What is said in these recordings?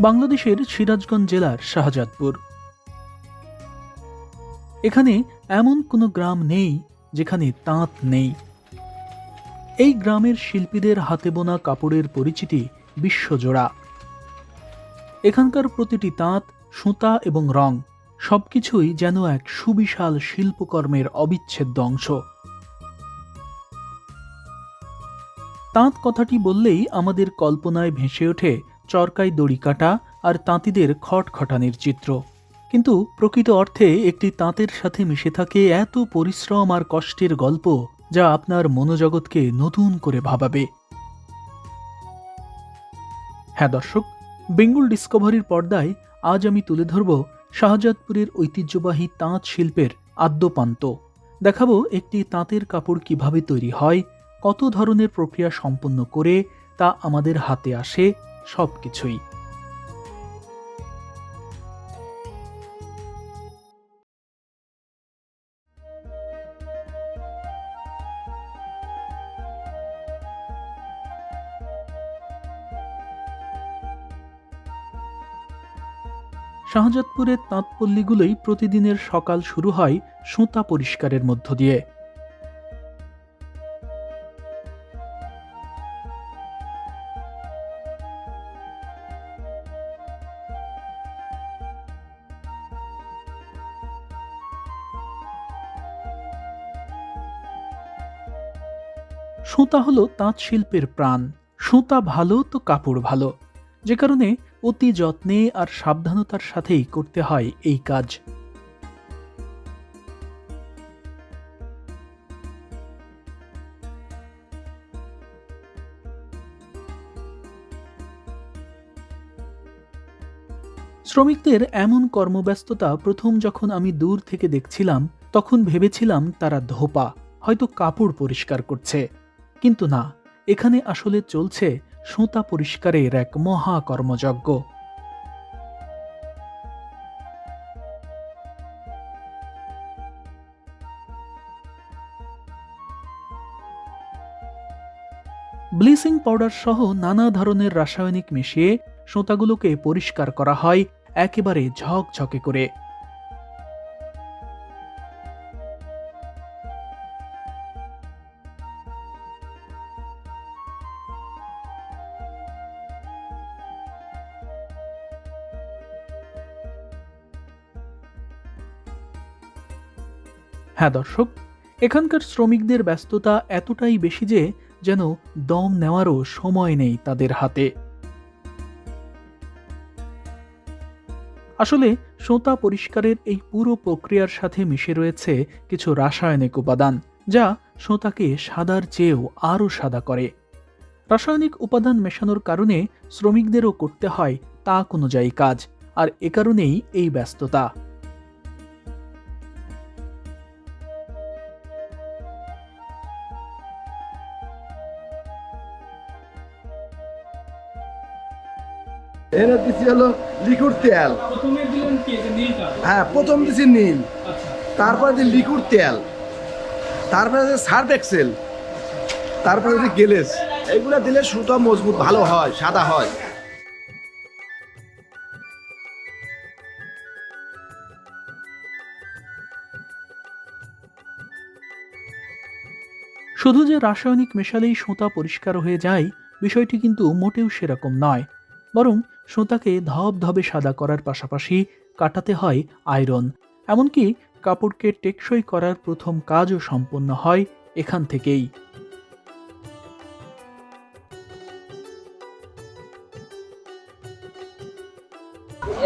বাংলাদেশের সিরাজগঞ্জ জেলার শাহজাদপুর। এখানে এমন কোনো গ্রাম নেই যেখানে তাঁত নেই। এই গ্রামের শিল্পীদের হাতে বোনা কাপড়ের পরিচিতি বিশ্বজোড়া। এখানকার প্রতিটি তাঁত, সুতা এবং রং সবকিছুই যেন এক সুবিশাল শিল্পকর্মের অবিচ্ছেদ্য অংশ। তাঁত কথাটি বললেই আমাদের কল্পনায় ভেসে ওঠে চরকায় দড়ি কাটা আর তাঁতিদের খটখটানির চিত্র। কিন্তু প্রকৃত অর্থে একটি তাঁতের সাথে মিশে থাকে এত পরিশ্রম আর কষ্টের গল্প যা আপনার মনোজগৎকে নতুন করে ভাবাবে। হ্যাঁ দর্শক, বেঙ্গল ডিসকভারির পর্দায় আজ আমি তুলে ধরব শাহজাদপুরের ঐতিহ্যবাহী তাঁত শিল্পের আদ্যপান্ত। দেখাবো একটি তাঁতের কাপড় কীভাবে তৈরি হয়, কত ধরনের প্রক্রিয়া সম্পন্ন করে তা আমাদের হাতে আসে সবকিছুই। শাহজাদপুরের তাঁতপল্লীগুলোই প্রতিদিনের সকাল শুরু হয় সুতা পরিষ্কারের মধ্য দিয়ে। সুতা হলো তাঁত শিল্পের প্রাণ। সুতা ভালো তো কাপড় ভালো। যে কারণে অতি যত্নে আর সাবধানতার সাথেই করতে হয় এই কাজ। শ্রমিকদের এমন কর্মব্যস্ততা প্রথম যখন আমি দূর থেকে দেখছিলাম, তখন ভেবেছিলাম তারা ধোপা, হয়তো কাপড় পরিষ্কার করছে। কিন্তু না, এখানে আসলে চলছে সুতা পরিষ্কারের এক মহা কর্মযজ্ঞ ব্লিচিং পাউডার সহ নানা ধরনের রাসায়নিক মিশিয়ে সুতাগুলোকে পরিষ্কার করা হয় একেবারে ঝকঝকে করে। হ্যাঁ দর্শক, এখানকার শ্রমিকদের ব্যস্ততা এতটাই বেশি যে যেন দম নেওয়ারও সময় নেই তাদের হাতে। আসলে সোঁতা পরিষ্কারের এই পুরো প্রক্রিয়ার সাথে মিশে রয়েছে কিছু রাসায়নিক উপাদান, যা সোঁতাকে সাদার চেয়েও আরও সাদা করে। রাসায়নিক উপাদান মেশানোর কারণে শ্রমিকদেরও করতে হয় তাক অনুযায়ী কাজ, আর এ কারণেই এই ব্যস্ততা। এনে দিছি হলো লিকুইড তেল। প্রথমে দিলেন কি যে নীলটা? হ্যাঁ প্রথম দিছি নীল। আচ্ছা। তারপরে দিই লিকুইড তেল। তারপরে আছে সার্ফ এক্সেল তারপরে দিই গেলেস এগুলো দিলে সুতো মজবুত ভালো হয় সাদা হয়। শুধু যে রাসায়নিক মেশালেই সুতা পরিষ্কার হয়ে যায় বিষয়টি কিন্তু মোটেও সেরকম নয়। বরং সুতাকে ধবধবে সাদা করার পাশাপাশি কাটাতে হয় আয়রন। এমনকি কাপড়কে টেকসই করার প্রথম কাজও সম্পন্ন হয় এখান থেকেই।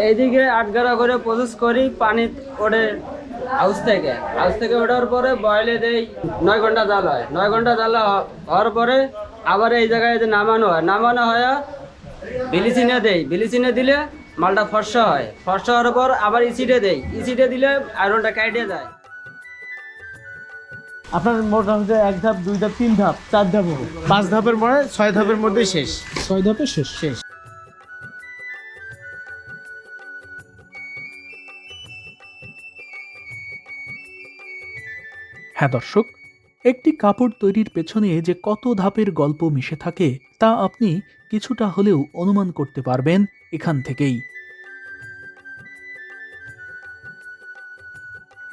এইদিকে আট গাড়া করে প্রসেস করি, পানি ওঠে হাউস থেকে। হাউস থেকে ওঠার পরে বয়লে দেই, নয় ঘণ্টা জাল হয় নয় ঘণ্টা জাল হওয়ার পরে আবার এই জায়গায় নামানো হয়। নামানো হয় বিলিচিনে দেই বিলিচিনে দিলে মালটা ফর্সা হয়। ফর্সা হওয়ার পর আবার ইসিডে দেই। ইসিডে দিলে আয়রনটা কাইটে যায়। আপনার মোট হচ্ছে এক ধাপ দুই ধাপ তিন ধাপ চার ধাপ হবে। পাঁচ ধাপের পরে ছয় ধাপের মধ্যে শেষ। ছয় ধাপে শেষ। শেষ। হ্যাঁ দর্শক একটি কাপড় তৈরির পেছনে যে কত ধাপের গল্প মিশে থাকে, তা আপনি কিছুটা হলেও অনুমান করতে পারবেন এখান থেকেই।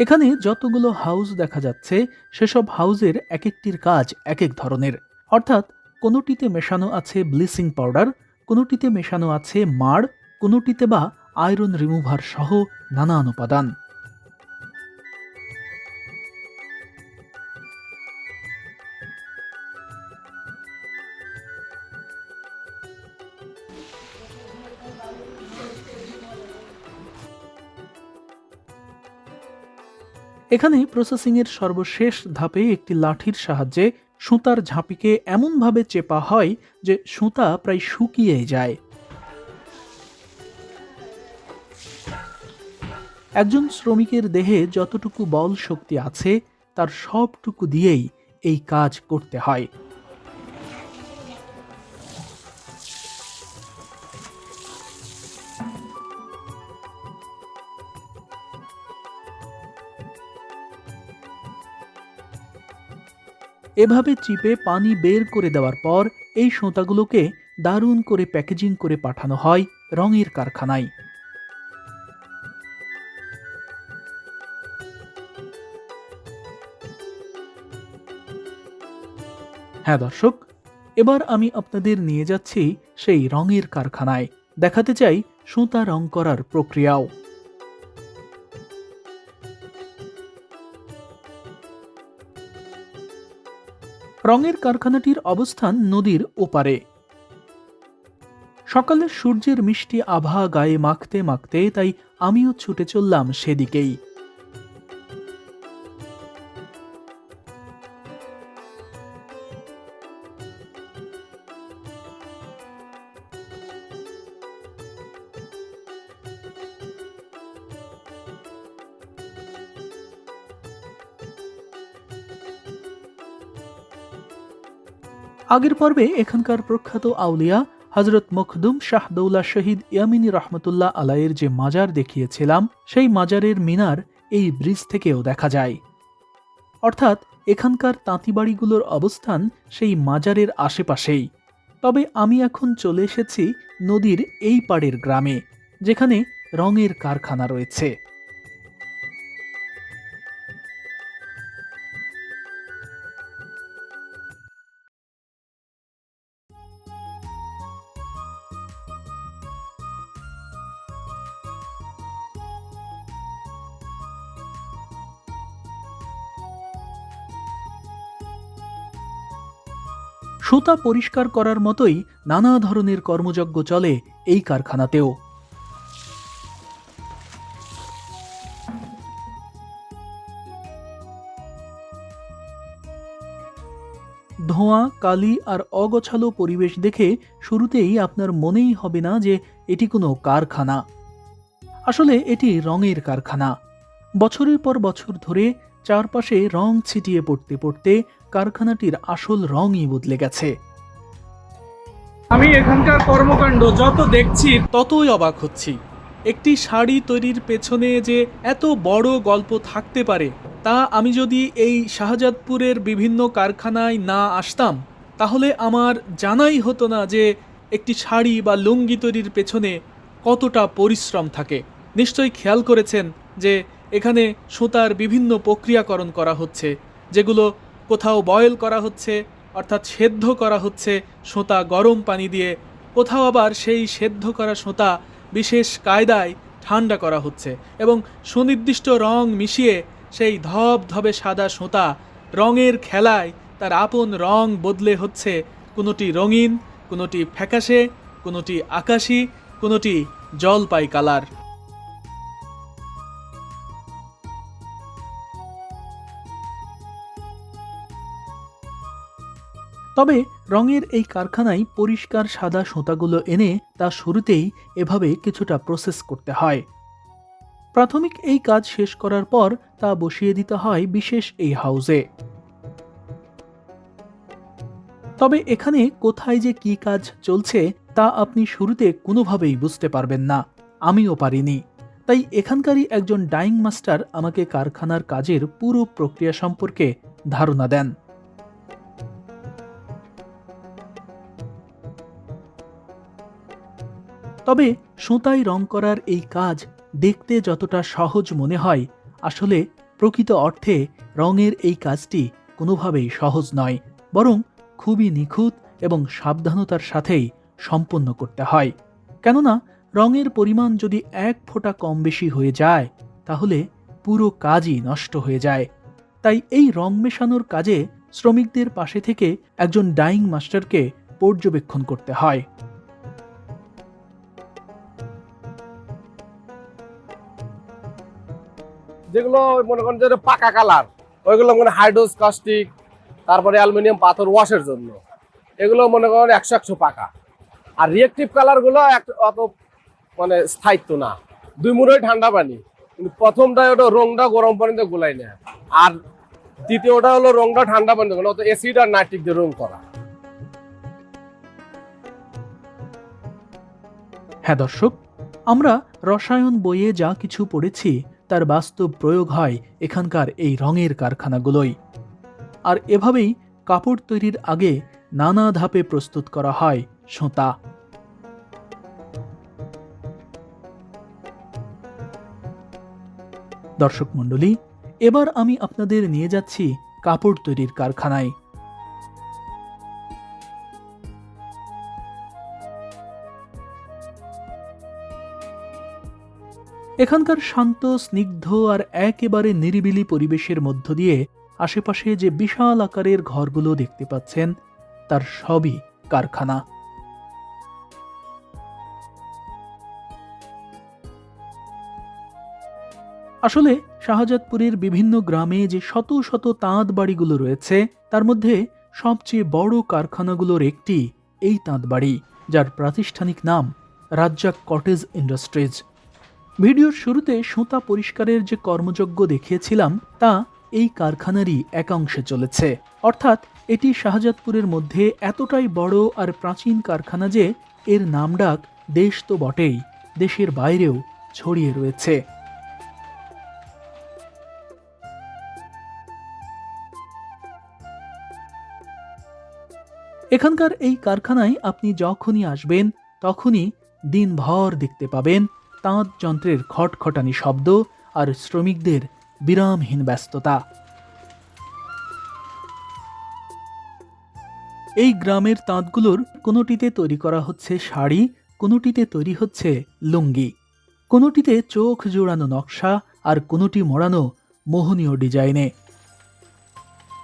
এখানে যতগুলো হাউস দেখা যাচ্ছে, সেসব হাউসের এক একটির কাজ এক এক ধরনের। অর্থাৎ, কোনোটিতে মেশানো আছে ব্লিচিং পাউডার, কোনোটিতে মেশানো আছে মাড়, কোনোটিতে বা আয়রন রিমুভার সহ নানান উপাদান এখানে প্রসেসিংয়ের সর্বশেষ ধাপে একটি লাঠির সাহায্যে সুতার ঝাঁপিকে এমনভাবে চেপা হয় যে সুতা প্রায় শুকিয়ে যায়। একজন শ্রমিকের দেহে যতটুকু বল শক্তি আছে, তার সবটুকু দিয়েই এই কাজ করতে হয়। এভাবে চিপে পানি বের করে দেওয়ার পর এই সোঁতাগুলোকে দারুণ করে প্যাকেজিং করে পাঠানো হয় রঙের কারখানায়। হ্যাঁ দর্শক, এবার আমি আপনাদের নিয়ে যাচ্ছি সেই রঙের কারখানায়। দেখাতে চাই সুতা রং করার প্রক্রিয়াও। রঙের কারখানাটির অবস্থান নদীর ওপারে। সকালে সূর্যের মিষ্টি আভা গায়ে মাখতে মাখতে তাই আমিও ছুটে চললাম সেদিকেই। আগের পর্বে এখানকার প্রখ্যাত আউলিয়া হজরত মখদুম শাহদৌলা শহীদ ইয়ামিনী রহমতুল্লাহ আলাইয়ের যে মাজার দেখিয়েছিলাম, সেই মাজারের মিনার এই ব্রিজ থেকেও দেখা যায়। অর্থাৎ এখানকার তাঁতিবাড়িগুলোর অবস্থান সেই মাজারের আশেপাশেই। তবে আমি এখন চলে এসেছি নদীর এই পাড়ের গ্রামে, যেখানে রঙের কারখানা রয়েছে। সুতা পরিষ্কার করার মতোই নানা ধরনের কর্মযজ্ঞ চলে এই কারখানাতেও। ধোঁয়া, কালি আর অগোছালো পরিবেশ দেখে শুরুতেই আপনার মনেই হবে না যে এটি কোনো কারখানা। আসলে এটি রঙের কারখানা। বছরের পর বছর ধরে চারপাশে রং ছিটিয়ে পড়তে পড়তে কারখানাটির আসল রঙই বদলে গেছে। আমি এখানকার কর্মকাণ্ড যত দেখছি ততই অবাক হচ্ছি। একটি শাড়ি তৈরির পেছনে যে এত বড় গল্প থাকতে পারে তা আমি যদি এই শাহজাদপুরের বিভিন্ন কারখানায় না আসতাম তাহলে আমার জানাই হতো না যে একটি শাড়ি বা লুঙ্গি তৈরির পেছনে কতটা পরিশ্রম থাকে। নিশ্চয়ই খেয়াল করেছেন যে এখানে সুতার বিভিন্ন প্রক্রিয়াকরণ করা হচ্ছে যেগুলো কোথাও বয়েল করা হচ্ছে, অর্থাৎ সেদ্ধ করা হচ্ছে সোঁতা গরম পানি দিয়ে, কোথাও আবার সেই সেদ্ধ করা সোঁতা বিশেষ কায়দায় ঠান্ডা করা হচ্ছে এবং সুনির্দিষ্ট রং মিশিয়ে সেই ধব ধবে সাদা সোঁতা রঙের খেলায় তার আপন রং বদলে হচ্ছে কোনোটি রঙিন, কোনোটি ফ্যাকাশে, কোনোটি আকাশি, কোনোটি জলপাই কালার। তবে রঙের এই কারখানায় পরিষ্কার সাদা সুতাগুলো এনে তা শুরুতেই এভাবে কিছুটা প্রসেস করতে হয়। প্রাথমিক এই কাজ শেষ করার পর তা বসিয়ে দিতে হয় বিশেষ এই হাউজে তবে এখানে কোথায় যে কি কাজ চলছে তা আপনি শুরুতে কোনোভাবেই বুঝতে পারবেন না। আমিও পারিনি। তাই এখানকারই একজন ডাইং মাস্টার আমাকে কারখানার কাজের পুরো প্রক্রিয়া সম্পর্কে ধারণা দেন। তবে সুতায় রং করার এই কাজ দেখতে যতটা সহজ মনে হয়, আসলে প্রকৃত অর্থে রঙের এই কাজটি কোনোভাবেই সহজ নয়, বরং খুবই নিখুঁত এবং সাবধানতার সাথেই সম্পন্ন করতে হয়। কেননা, রঙের পরিমাণ যদি এক ফোঁটা কম বেশি হয়ে যায়, তাহলে পুরো কাজই নষ্ট হয়ে যায়। তাই এই রং মেশানোর কাজে শ্রমিকদের পাশে থেকে একজন ডাইং মাস্টারকে পর্যবেক্ষণ করতে হয়। যেগুলো মনে করেন যে পাকা কালার, ওইগুলো মানে হাইড্রোস কাস্টিক তারপরে অ্যালুমিনিয়াম, পাথর ওয়াশের জন্য। এগুলো মনে করেন একশো একশো পাকা। আর রিয়েক্টিভ কালারগুলো এক- অত মানে স্থায়িত্ব না। দুই মুড়োই ঠান্ডা পানি, কিন্তু প্রথমটা ওটা রংটা গরম পানিতে গোলাই নেয়। আর দ্বিতীয়টা হলো রংটা ঠান্ডা পানিতে গোলা অত অ্যাসিড আর নাইট্রিক দিয়ে রং করা। হ্যাঁ দর্শক, আমরা রসায়ন বইয়ে যা কিছু পড়েছি তার বাস্তব প্রয়োগ হয় এখানকার এই রঙের কারখানাগুলোই। আর এভাবেই কাপড় তৈরির আগে নানা ধাপে প্রস্তুত করা হয় সোঁতা। দর্শক মণ্ডলী, এবার আমি আপনাদের নিয়ে যাচ্ছি কাপড় তৈরির কারখানায়। এখানকার শান্ত, স্নিগ্ধ আর একেবারে নিরিবিলি পরিবেশের মধ্য দিয়ে আশেপাশে যে বিশাল আকারের ঘরগুলো দেখতে পাচ্ছেন, তার সবই কারখানা। আসলে শাহজাদপুরের বিভিন্ন গ্রামে যে শত শত তাঁত বাড়িগুলো রয়েছে, তার মধ্যে সবচেয়ে বড় কারখানাগুলোর একটি এই তাঁত বাড়ি, যার প্রাতিষ্ঠানিক নাম রাজ্জাক কটেজ ইন্ডাস্ট্রিজ। ভিডিওর শুরুতে সুতা পরিষ্কারের যে কর্মযজ্ঞ দেখিয়েছিলাম, তা এই কারখানারই একাংশে চলেছে। অর্থাৎ এটি শাহজাদপুরের মধ্যে এতটাই বড় আর প্রাচীন কারখানা যে এর নামডাক দেশ তো বটেই, দেশের বাইরেও ছড়িয়ে রয়েছে। এখানকার এই কারখানায় আপনি যখনই আসবেন, তখনই দিনভর দেখতে পাবেন তাঁত যন্ত্রের খটখটানি শব্দ আর শ্রমিকদের বিরামহীন ব্যস্ততা। এই গ্রামের তাঁতগুলোর কোনোটিতে তৈরি করা হচ্ছে শাড়ি, কোনোটিতে তৈরি হচ্ছে লুঙ্গি। কোনোটিতে চোখ জোড়ানো নকশা আর কোনোটি মোড়ানো মোহনীয় ডিজাইনে।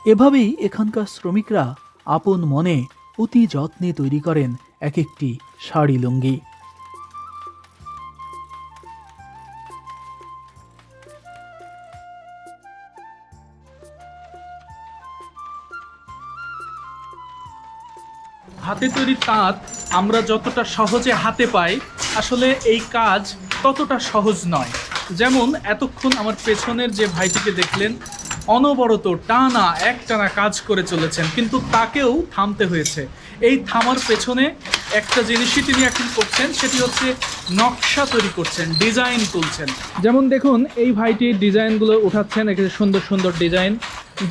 এভাবেই এখানকার শ্রমিকরা আপন মনে অতি যত্নে তৈরি করেন এক একটি শাড়ি লুঙ্গি। হাতে তৈরি তাঁত আমরা যতটা সহজে হাতে পাই, আসলে এই কাজ ততটা সহজ নয়। যেমন এতক্ষণ আমার পেছনের যে ভাইটিকে দেখলেন, অনবরত টানা একটানা কাজ করে চলেছেন, কিন্তু তাকেও থামতে হয়েছে। এই থামার পেছনে একটা জিনিসই তিনি এখন করছেন, সেটি হচ্ছে নকশা তৈরি করছেন, ডিজাইন তুলছেন। যেমন দেখুন, এই ভাইটি ডিজাইনগুলো উঠাচ্ছেন এখানে সুন্দর সুন্দর ডিজাইন।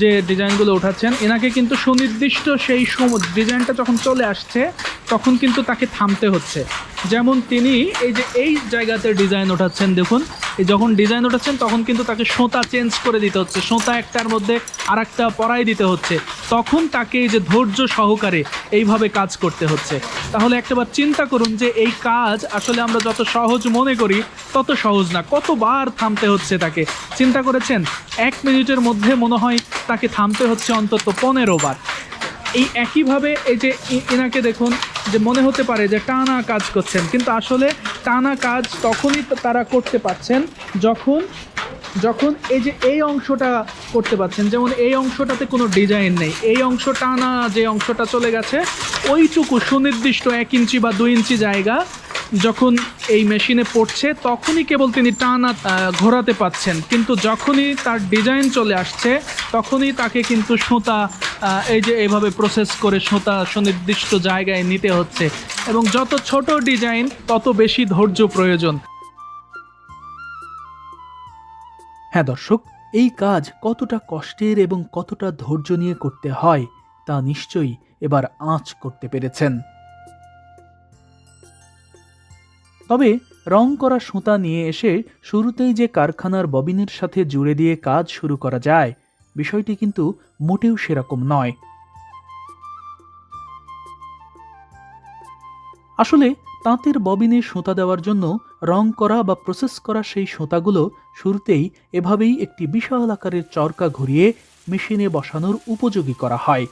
যে ডিজাইনগুলো উঠাচ্ছেন, এনাকে কিন্তু সুনির্দিষ্ট সেই ডিজাইনটা যখন চলে আসছে, তখন কিন্তু তাকে থামতে হচ্ছে। যেমন তিনি এই যে এই জায়গাতে ডিজাইন ওঠাচ্ছেন দেখুন যখন ডিজাইন ওঠাচ্ছেন তখন কিন্তু তাকে সোঁতা চেঞ্জ করে দিতে হচ্ছে। সোঁতা একটার মধ্যে আর একটা পরাই দিতে হচ্ছে। তখন তাকে এই যে ধৈর্য সহকারে এইভাবে কাজ করতে হচ্ছে। তাহলে একটাবার চিন্তা করুন যে এই কাজ আসলে আমরা যত সহজ মনে করি, তত সহজ না, কতবার থামতে হচ্ছে তাকে। চিন্তা করেছেন? এক মিনিটের মধ্যে মনে হয় তাকে থামতে হচ্ছে অন্তত পনেরো বার। এই একইভাবে এই যে এনাকে দেখুন, যে মনে হতে পারে যে টানা কাজ করছেন, কিন্তু আসলে টানা কাজ তখনই তারা করতে পারছেন যখন যখন এই যে এই অংশটা করতে পারছেন, যেমন এই অংশটাতে কোনো ডিজাইন নেই, এই অংশ টানা যে অংশটা চলে গেছে, ওইটুকু সুনির্দিষ্ট এক ইঞ্চি বা দুই ইঞ্চি জায়গা যখন এই মেশিনে পড়ছে, তখনই কেবল তিনি টানা ঘোরাতে পাচ্ছেন। কিন্তু যখনই তার ডিজাইন চলে আসছে, তখনই তাকে কিন্তু সুতা এই যে এইভাবে প্রসেস করে সুতা সুনির্দিষ্ট জায়গায় নিতে হচ্ছে। এবং যত ছোট ডিজাইন, তত বেশি ধৈর্য প্রয়োজন। হ্যাঁ দর্শক, এই কাজ কতটা কষ্টের এবং কতটা ধৈর্য নিয়ে করতে হয়, তা নিশ্চয়ই এবার আঁচ করতে পেরেছেন। তবে রং করা সুতা নিয়ে এসে শুরুতেই যে কারখানার ববিনের সাথে জুড়ে দিয়ে কাজ শুরু করা যায়, বিষয়টি কিন্তু মোটেও সেরকম নয়। আসলে তাঁতের ববিনে সুতা দেওয়ার জন্য রং করা বা প্রসেস করা সেই সুতাগুলো শুরুতেই এভাবেই একটি বিশাল আকারের চরকা ঘুরিয়ে মেশিনে বসানোর উপযোগী করা হয়।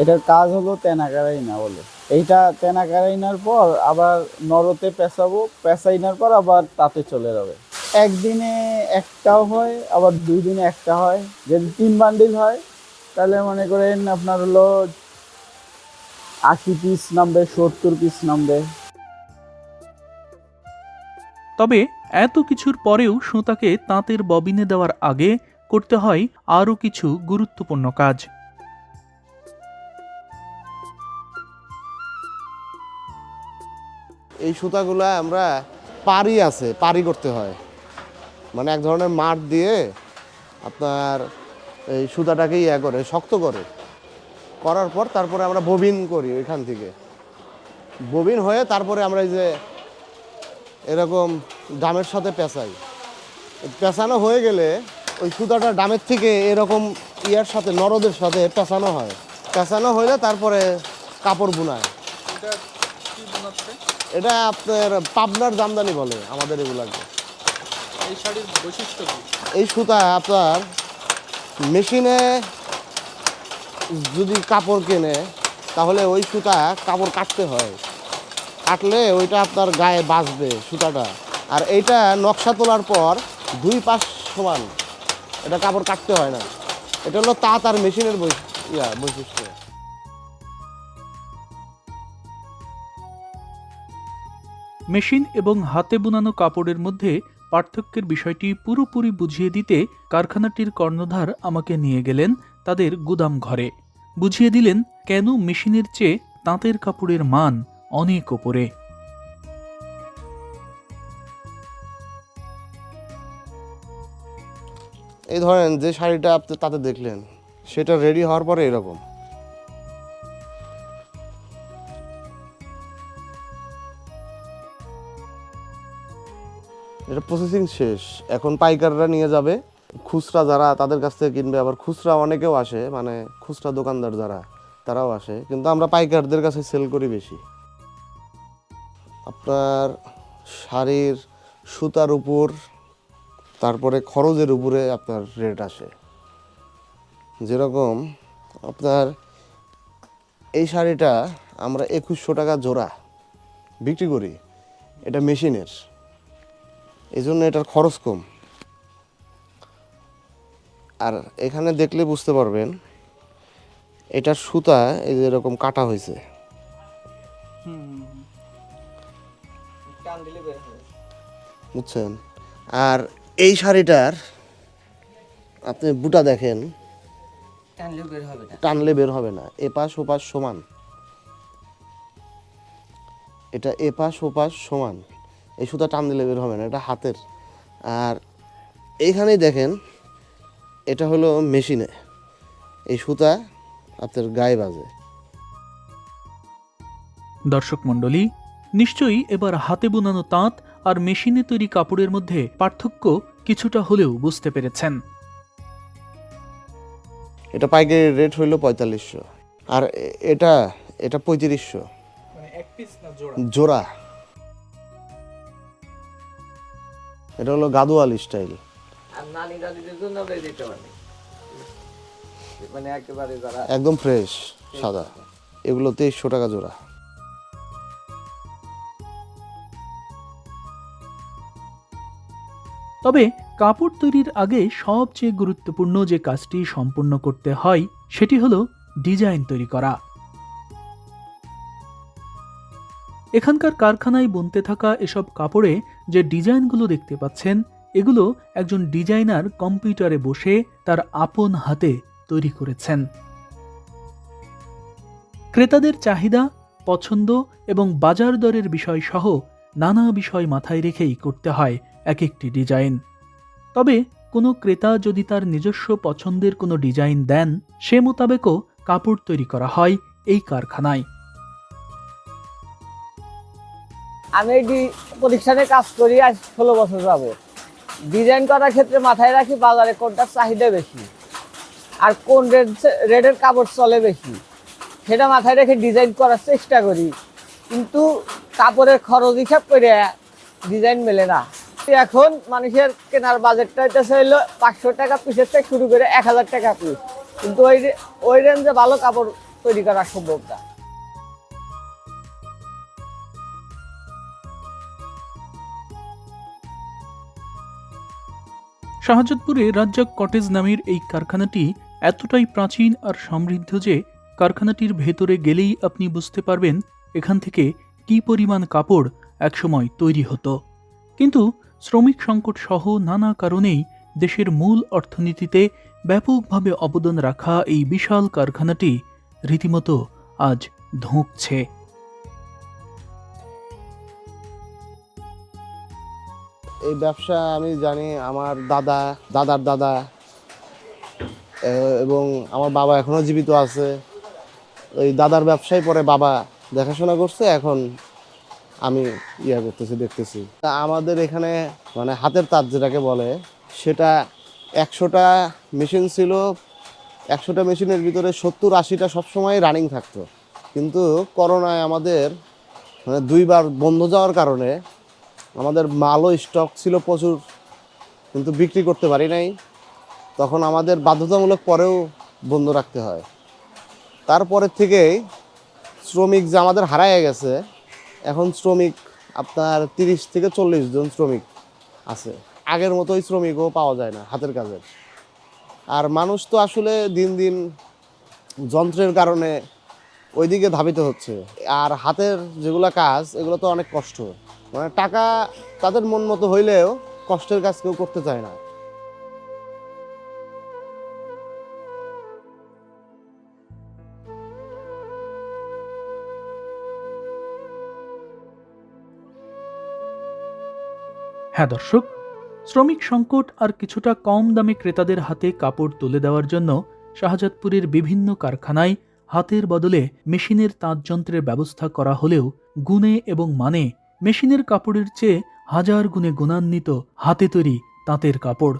এটার কাজ হলো তেনাকারাইনা বলে। এইটা তেনাকারাইনার পর আবার নরতে পেঁচাবো, পেঁচাইনার পর আবার তাতে চলে যাবে। একদিনে একটাও হয়, আবার দুই দিনে একটা হয়। যদি তিন বান্ডিল হয়, তাহলে মনে করেন আপনার হলো আশি পিস নামবে, সত্তর পিস নামবে। তবে এত কিছুর পরেও সুতাকে তাঁতের ববিনে দেওয়ার আগে করতে হয় আরও কিছু গুরুত্বপূর্ণ কাজ। এই সুতাগুলো আমরা পারি আছে পারি করতে হয়। মানে এক ধরনের মাঠ দিয়ে আপনার এই সুতাটাকে ইয়ে করে, শক্ত করে। করার পর তারপরে আমরা ববিন করি ওইখান থেকে। ববিন হয়ে তারপরে আমরা এই যে এরকম ডামের সাথে পেঁচাই। পেঁচানো হয়ে গেলে ওই সুতাটা ডামের থেকে এরকম ইয়ার সাথে, নরদের সাথে পেঁচানো হয়। পেঁচানো হলে তারপরে কাপড় বুনায়। এটা আপনার পাবনার জামদানি বলে আমাদের এগুলাকে। এই শাড়ির বৈশিষ্ট্য এই সুতা আপনার মেশিনে যদি কাপড় কেনে তাহলে ওই সুতা কাপড় কাটতে হয়। কাটলে ওইটা আপনার গায়ে বাঁচবে সুতাটা। আর এইটা নকশা তোলার পর দুই পাশ সমান। এটা কাপড় কাটতে হয় না। এটা হলো তাঁত আর মেশিনের ইয়া বৈশিষ্ট্য। মেশিন এবং হাতে বোনানো কাপড়ের মধ্যে পার্থক্যের বিষয়টি পুরোপুরি বুঝিয়ে দিতে কারখানাটির কর্ণধার আমাকে নিয়ে গেলেন তাদের গুদাম ঘরে। বুঝিয়ে দিলেন, কেন মেশিনের চেয়ে তাঁতের কাপড়ের মান অনেক ওপরে? এই ধরেন যে শাড়িটা আপনি তাতে দেখলেন, সেটা রেডি হওয়ার পরে এরকম। এটা প্রসেসিং শেষ। এখন পাইকাররা নিয়ে যাবে। খুচরা যারা, তাদের কাছ থেকে কিনবে। আবার খুচরা অনেকেও আসে মানে খুচরা দোকানদার যারা, তারাও আসে। কিন্তু আমরা পাইকারদের কাছে সেল করি বেশি। আপনার শাড়ির সুতার উপর, তারপরে খরচের উপরে আপনার রেট আসে। যেরকম আপনার এই শাড়িটা আমরা একুশশো টাকা জোড়া বিক্রি করি। এটা মেশিনের। এই জন্য এটার খরচ কম। আর এখানে দেখলে বুঝতে পারবেন এটার সুতা এই যে এরকম কাটা হয়েছে। বুঝছেন? আর এই শাড়িটার আপনি বুটা দেখেন টানলেও বের হবে না। টানলে বের হবে না এপাশ ওপাশ সমান। এটা এপাশ ওপাশ সমান। এই সুতা টান দিলে বের হবে না এটা হাতের। আর এইখানেই দেখেন এটা হলো মেশিনে। এই সুতা আপনার গায়ে বাজে। দর্শক মণ্ডলী নিশ্চয়ই এবার হাতে বোনানো তাঁত আর মেশিনে তৈরি কাপড়ের মধ্যে পার্থক্য কিছুটা হলেও বুঝতে পেরেছেন। এটা পাইকারি রেট হইল পঁয়তাল্লিশশো। আর এটা এটা পঁয়ত্রিশশো। মানে এক পিস না জোড়া। এটা হলো গাদোয়াল স্টাইল। মানে একেবারে যারা একদম ফ্রেশ সাদা। এগুলো তেইশশো টাকা জোড়া। তবে কাপড় তৈরির আগে সবচেয়ে গুরুত্বপূর্ণ যে কাজটি সম্পূর্ণ করতে হয় সেটি হলো ডিজাইন তৈরি করা। এখানকার কারখানায় বুনতে থাকা এসব কাপড়ে যে ডিজাইনগুলো দেখতে পাচ্ছেন, এগুলো একজন ডিজাইনার কম্পিউটারে বসে তার আপন হাতে তৈরি করেছেন। ক্রেতাদের চাহিদা, পছন্দ এবং বাজার দরের বিষয় সহ নানা বিষয় মাথায় রেখেই করতে হয় এক একটি ডিজাইন। তবে কোনো ক্রেতা যদি তার নিজস্ব পছন্দের কোনো ডিজাইন দেন, সে মোতাবেকও কাপড় তৈরি করা হয় এই কারখানায়। আমি এই প্রতিষ্ঠানে কাজ করি, আজ ষোলো বছর যাব। ডিজাইন করার ক্ষেত্রে মাথায় রাখি বাজারে কোনটার চাহিদা বেশি, আর কোন রেট রেটের কাপড় চলে বেশি, সেটা মাথায় রেখে ডিজাইন করার চেষ্টা করি। কিন্তু কাপড়ের খরচ হিসাব করে ডিজাইন মেলে না। এখন মানুষের কেনার বাজেটটা হইতেছে হইল পাঁচশো টাকা পিসের থেকে শুরু করে এক হাজার টাকা পিস কিন্তু ওই ওই রেঞ্জে ভালো কাপড় তৈরি করা সম্ভব না। শাহজাদপুরে রাজ্জাক কটেজ নামের এই কারখানাটি এতটাই প্রাচীন আর সমৃদ্ধ যে কারখানাটির ভেতরে গেলেই আপনি বুঝতে পারবেন এখান থেকে কী পরিমাণ কাপড় একসময় তৈরি হতো। কিন্তু শ্রমিক সংকট সহ নানা কারণেই দেশের মূল অর্থনীতিতে ব্যাপকভাবে অবদান রাখা এই বিশাল কারখানাটি রীতিমতো আজ ধুঁকছে। এই ব্যবসা আমি জানি আমার দাদা, দাদার দাদা এবং আমার বাবা এখনও জীবিত আছে। ওই দাদার ব্যবসায় পরে বাবা দেখাশোনা করছে, এখন আমি ইয়া করতেছি, দেখতেছি। আমাদের এখানে মানে হাতের তাঁত যেটাকে বলে, সেটা একশোটা মেশিন ছিল, একশোটা মেশিনের ভিতরে সত্তর, আশিটা সবসময় রানিং থাকতো। কিন্তু করোনায় আমাদের মানে দুইবার বন্ধ যাওয়ার কারণে আমাদের মালও স্টক ছিল প্রচুর, কিন্তু বিক্রি করতে পারি নাই। তখন আমাদের বাধ্যতামূলক পরেও বন্ধ রাখতে হয়। তারপরের থেকেই শ্রমিক যে আমাদের হারায় গেছে, এখন শ্রমিক আপনার তিরিশ থেকে চল্লিশ জন শ্রমিক আছে। আগের মতোই শ্রমিকও পাওয়া যায় না হাতের কাজের আর মানুষ তো আসলে দিন দিন যন্ত্রের কারণে ওইদিকে ধাবিত হচ্ছে। আর হাতের যেগুলো কাজ, এগুলো তো অনেক কষ্ট। মানে টাকা তাদের মন মতো হইলেও কষ্টের কাজ কেউ করতে চায় না। হ্যাঁ দর্শক, শ্রমিক সংকট আর কিছুটা কম দামে ক্রেতাদের হাতে কাপড় তুলে দেওয়ার জন্য শাহজাদপুরের বিভিন্ন কারখানায় হাতের বদলে মেশিনের তাঁতযন্ত্রের ব্যবস্থা করা হলেও গুণে এবং মানে মেশিনের কাপড়ের চেয়ে হাজার গুণে গুণান্বিত হাতে তৈরি তাঁতের কাপড়।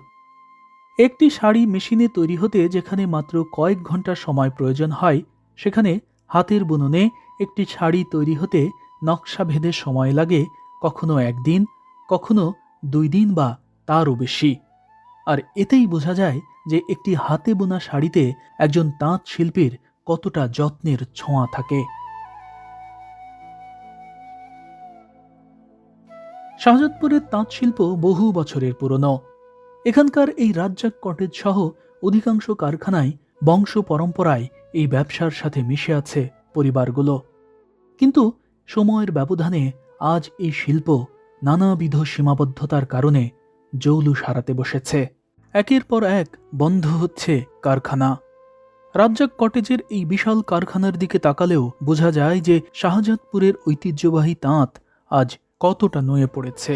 একটি শাড়ি মেশিনে তৈরি হতে যেখানে মাত্র কয়েক ঘণ্টা সময় প্রয়োজন হয়, সেখানে হাতের বুননে একটি শাড়ি তৈরি হতে নকশা ভেদে সময় লাগে কখনো একদিন, কখনো দুই দিন বা তারও বেশি। আর এতেই বোঝা যায় যে একটি হাতে বোনা শাড়িতে একজন তাঁত শিল্পীর কতটা যত্নের ছোঁয়া থাকে। শাহজাদপুরের তাঁত শিল্প বহু বছরের পুরনো। এখানকার এই রাজ্জাক কটেজ সহ অধিকাংশ কারখানায় বংশ পরম্পরায় এই ব্যবসার সাথে মিশে আছে পরিবারগুলো। কিন্তু সময়ের ব্যবধানে আজ এই শিল্প নানাবিধ সীমাবদ্ধতার কারণে জৌলু সারাতে বসেছে। একের পর এক বন্ধ হচ্ছে কারখানা। রাজ্জাক কটেজের এই বিশাল কারখানার দিকে তাকালেও বোঝা যায় যে শাহজাদপুরের ঐতিহ্যবাহী তাঁত আজ কতটা নুয়ে পড়েছে।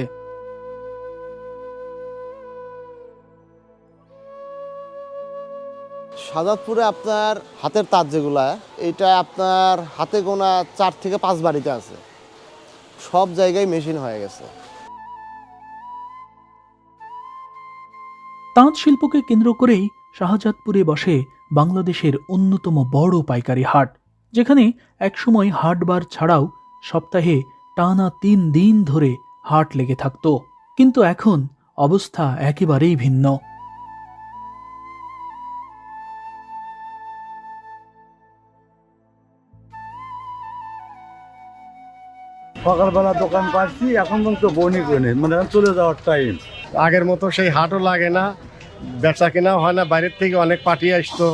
সাজাদপুরে আপনার হাতের তাঁত যেগুলা এটা আপনার হাতে গোনা চার থেকে পাঁচ বাড়িতে আছে। সব জায়গায় মেশিন হয়ে গেছে। তাঁত শিল্পকে কেন্দ্র করেই শাহজাদপুরে বসে বাংলাদেশের অন্যতম বড় পাইকারি হাট যেখানে একসময় হাটবার ছাড়াও সপ্তাহে টানা তিন দিন ধরে হাট লেগে থাকত কিন্তু এখন অবস্থা একেবারেই ভিন্ন। সকালবেলা দোকান পাচ্ছি এখন পর্যন্ত বনি করে মানে চলে যাওয়ার টাইম আগের মতো সেই হাটও লাগে না বেচা কেনাও হয় না বাইরের থেকে অনেক পার্টি আসতো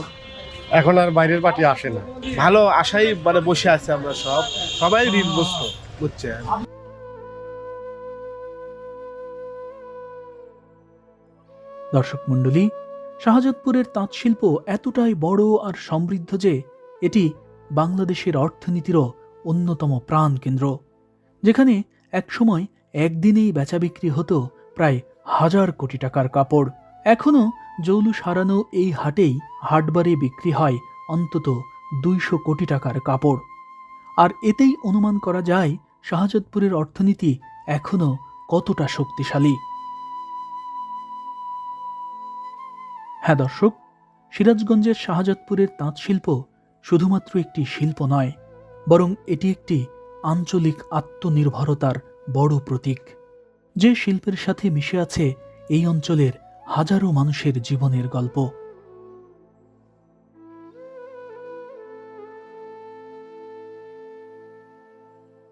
এখন আর বাইরের পার্টি আসে না। ভালো আশাই মানে বসে আছে আমরা সব সবাই ঋণগ্রস্ত। বুঝছেন দর্শক মণ্ডলী, শাহজাদপুরের তাঁত শিল্প এতটাই বড় আর সমৃদ্ধ যে এটি বাংলাদেশের অর্থনীতিরও অন্যতম প্রাণকেন্দ্র যেখানে একসময় একদিনেই বেচা বিক্রি হতো প্রায় হাজার কোটি টাকার কাপড়। এখনও জৌলু সারানো এই হাটেই হাটবারে বিক্রি হয় অন্তত দুইশো কোটি টাকার কাপড়। আর এতেই অনুমান করা যায় শাহজাদপুরের অর্থনীতি এখনও কতটা শক্তিশালী? হ্যাঁ দর্শক, সিরাজগঞ্জের শাহজাদপুরের তাঁত শিল্প শুধুমাত্র একটি শিল্প নয়, বরং এটি একটি আঞ্চলিক আত্মনির্ভরতার বড় প্রতীক। যে শিল্পের সাথে মিশে আছে এই অঞ্চলের হাজারো মানুষের জীবনের গল্প।